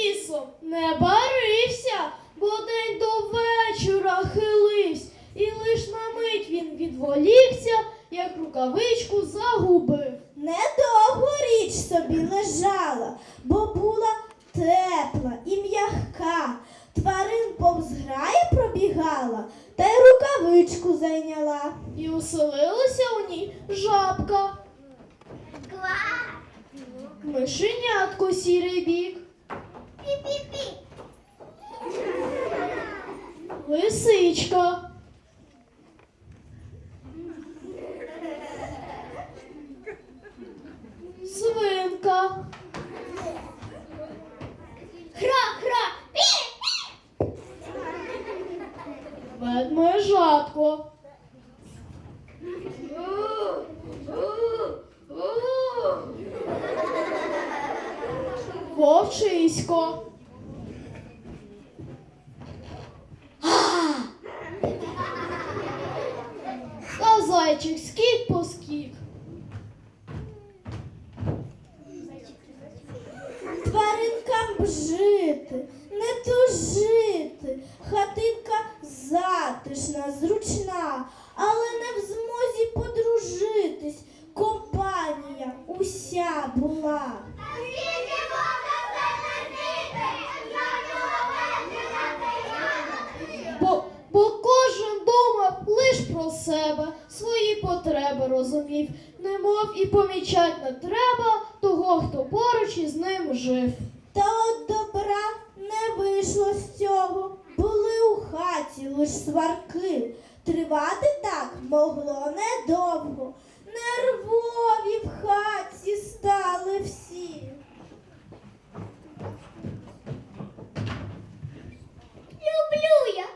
Лісом, не барився, бо день до вечора хилився, і лиш на мить він відволікся, як рукавичку загубив. Недовго річ собі лежала, бо була тепла і м'яка. Тварин повз граї пробігала, та й рукавичку зайняла. І оселилася у ній жабка, мишенятко сірий бік, лисичка. Свинка. Хра-хра! Ведмежатко. Вовчисько. Та зайчик скік себе, свої потреби розумів, немов і помічать не треба того, хто поруч із ним жив. Та от добра не вийшло з цього. Були у хаті лиш сварки. Тривати так могло недовго. Нервові в хаті стали всі. Люблю я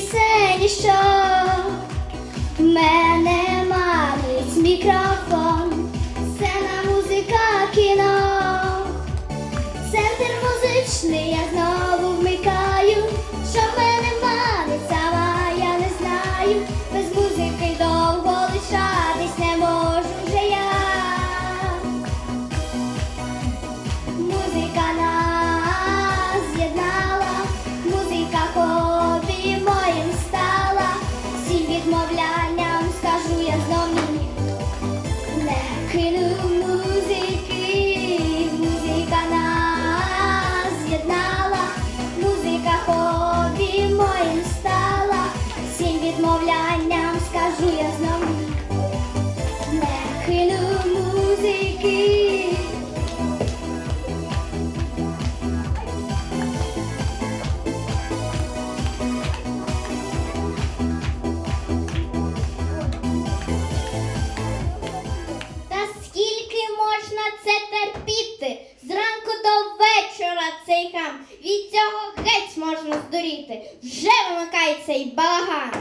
суперечки все цей.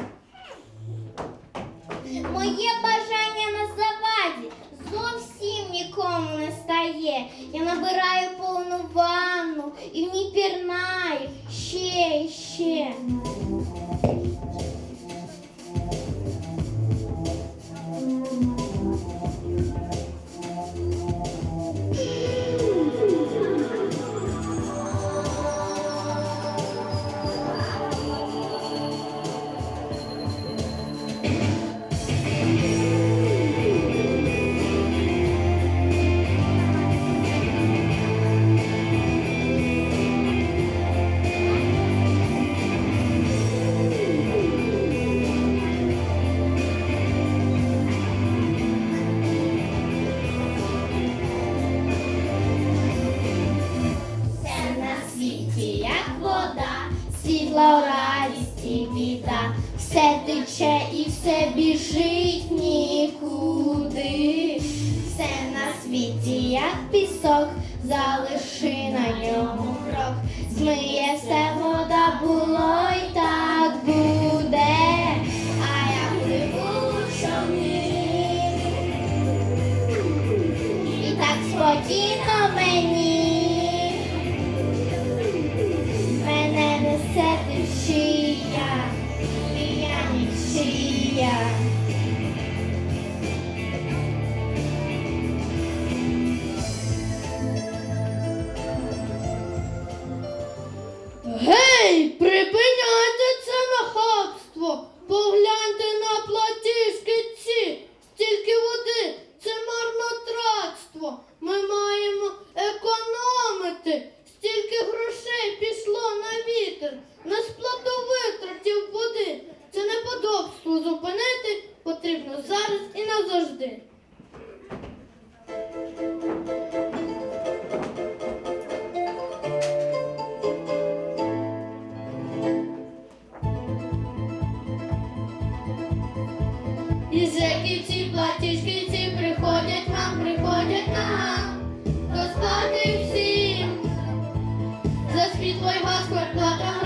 Моє бажання на заваді зовсім нікому не стає. Я набираю повну ванну і в ній пірнаю ще і ще. світло й газ, квартплата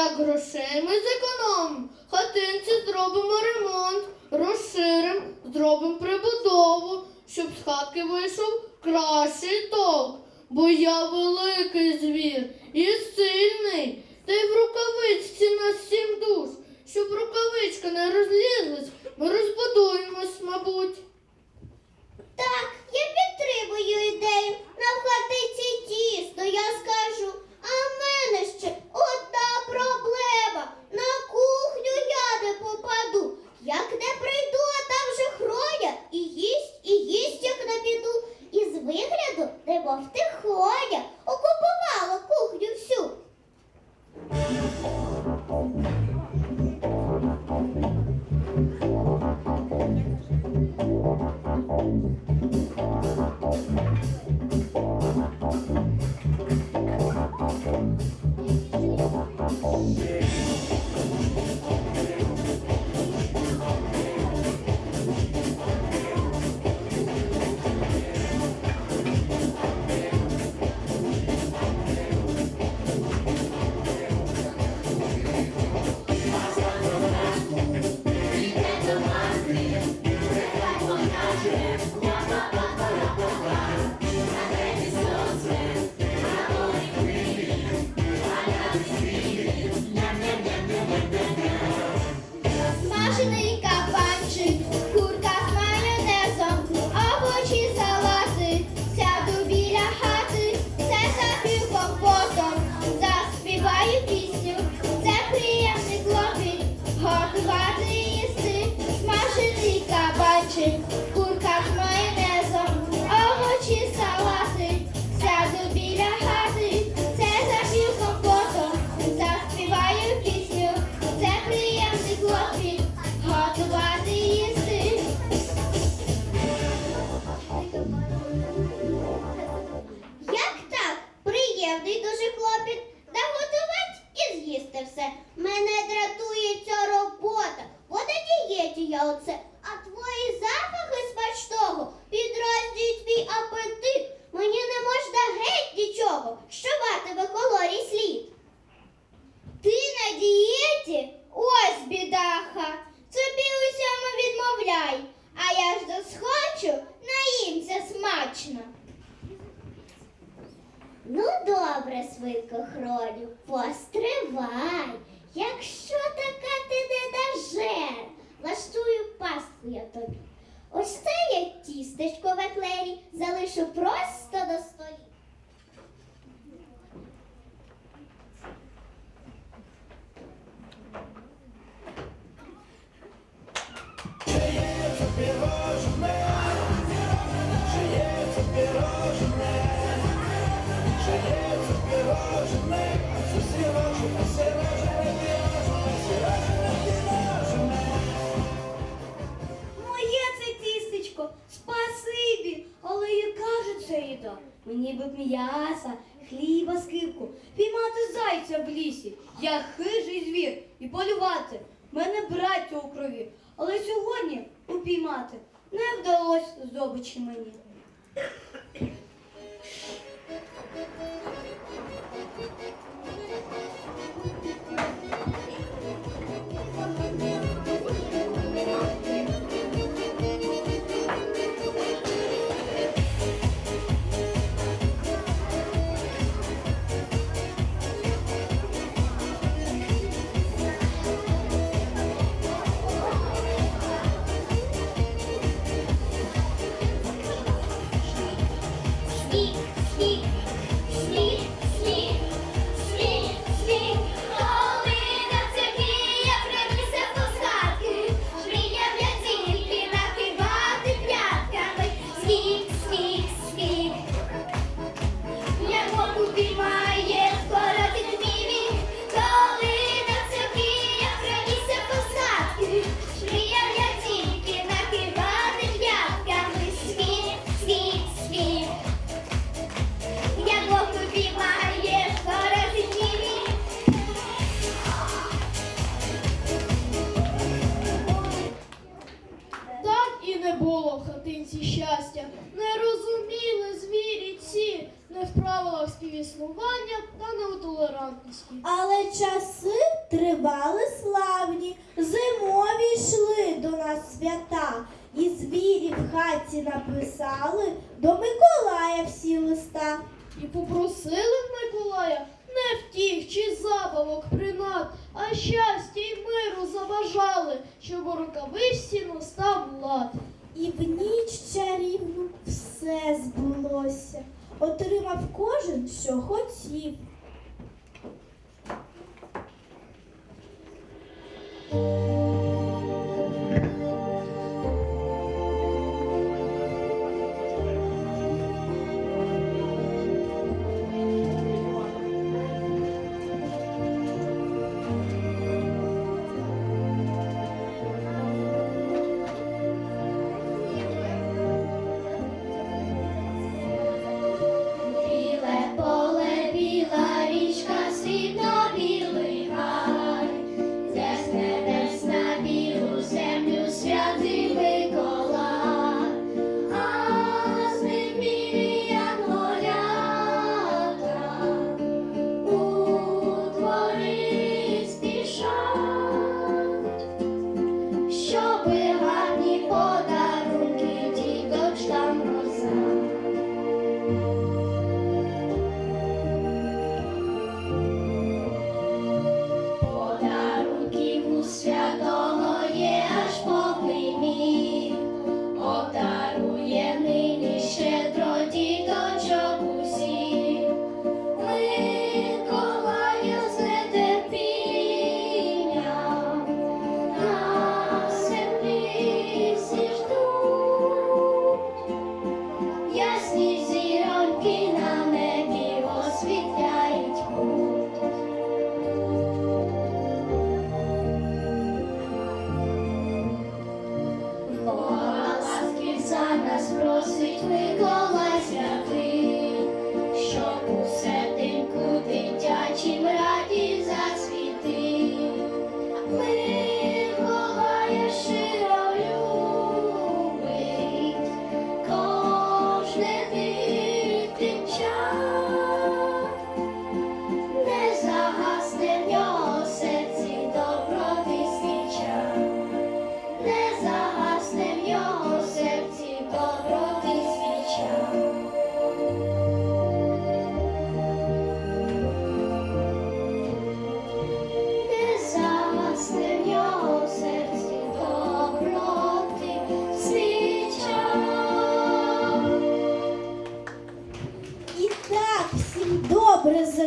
як грошей ми зекономимо, хатинці зробимо ремонт, розширимо, зробимо прибудову, щоб з хатки вийшов кращий ток. Бо я великий звір і сильний, та й в рукавичці на сім душ, щоб рукавичка не розлізлась, ми розбудуємось, мабуть. Так, я підтримую ідею. На хатиці тісно, я скажу. А в мене ще одна проблема. На кухню я не попаду. Як не прийду, а там же хроня. І їсть, і їсть, як не піду. І з вигляду, немов тихоня, окупувала. yelled, said, Але часи тривали славні, зимові йшли до нас свята, і звірі в хаті написали до Миколая всі листа. І попросили в Миколая не втіх чи забавок принад, а щастя й миру заважали, щоб у рукавичці настав лад. І в ніч чарівну все збулося, отримав кожен, що хотів.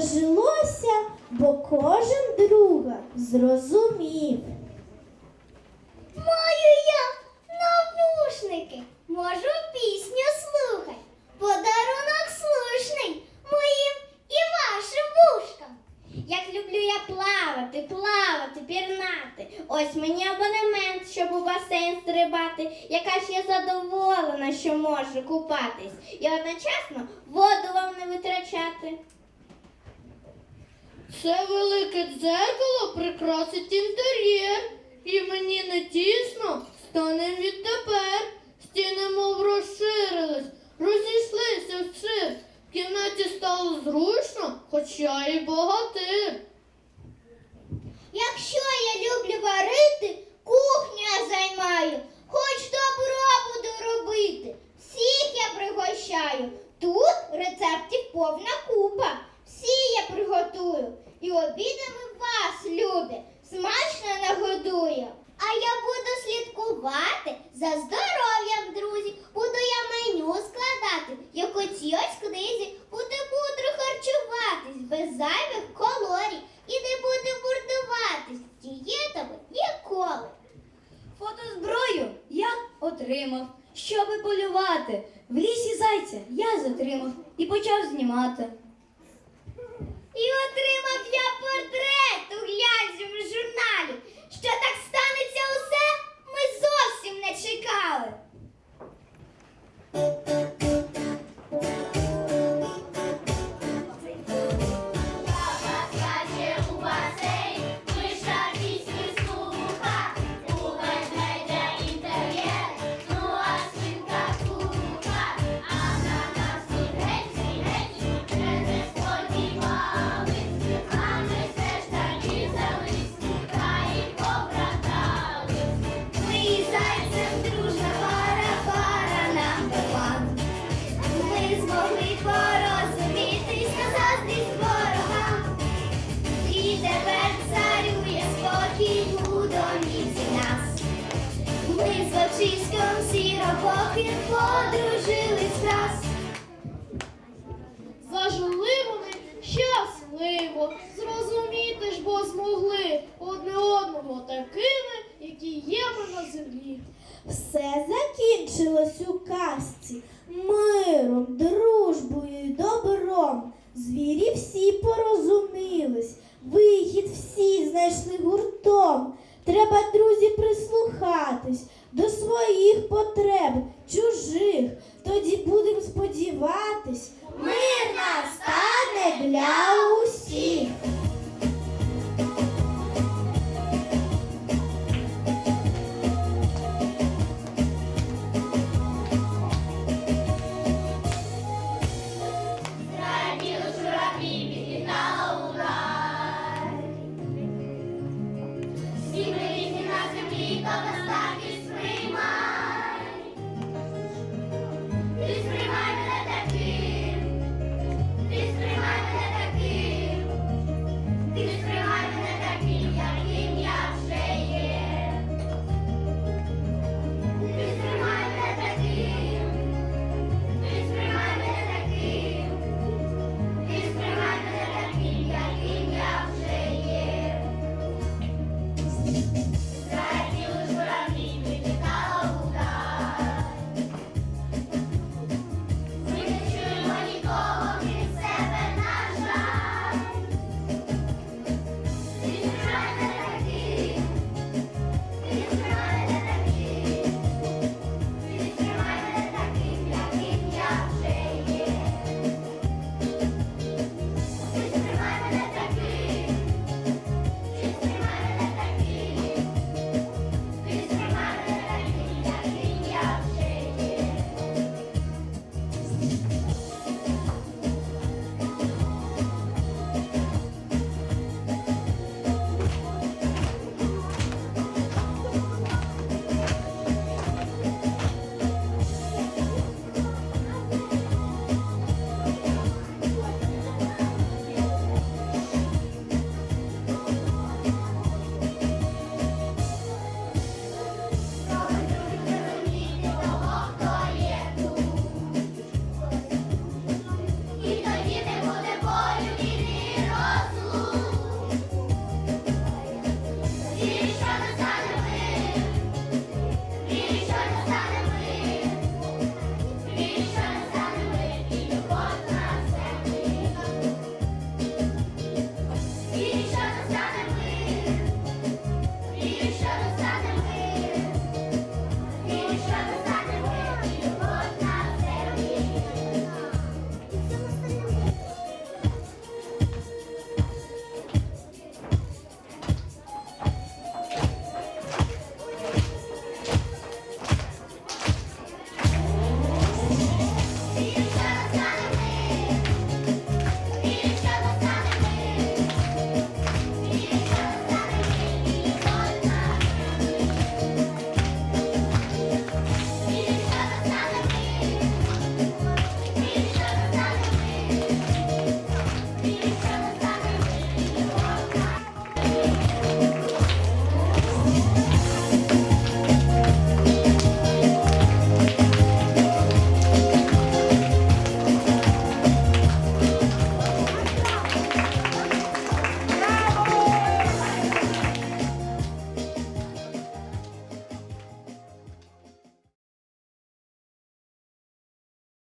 прижилося, бо кожен друга зрозумів. Маю я навушники, можу пісню слухати. Подарунок слушний моїм і вашим вушкам. Як люблю я плавати, плавати, пірнати. Ось мені абонемент, щоб у басейн стрибати. Яка ж я задоволена, що можу купатись і одночасно воду вам не витрачати. Це велике дзеркало прикрасить інтер'єр. І мені не тісно стане відтепер. Стіни мов розширились, розійшлися вшир. В кімнаті стало зручно, хоча і богатир. Якщо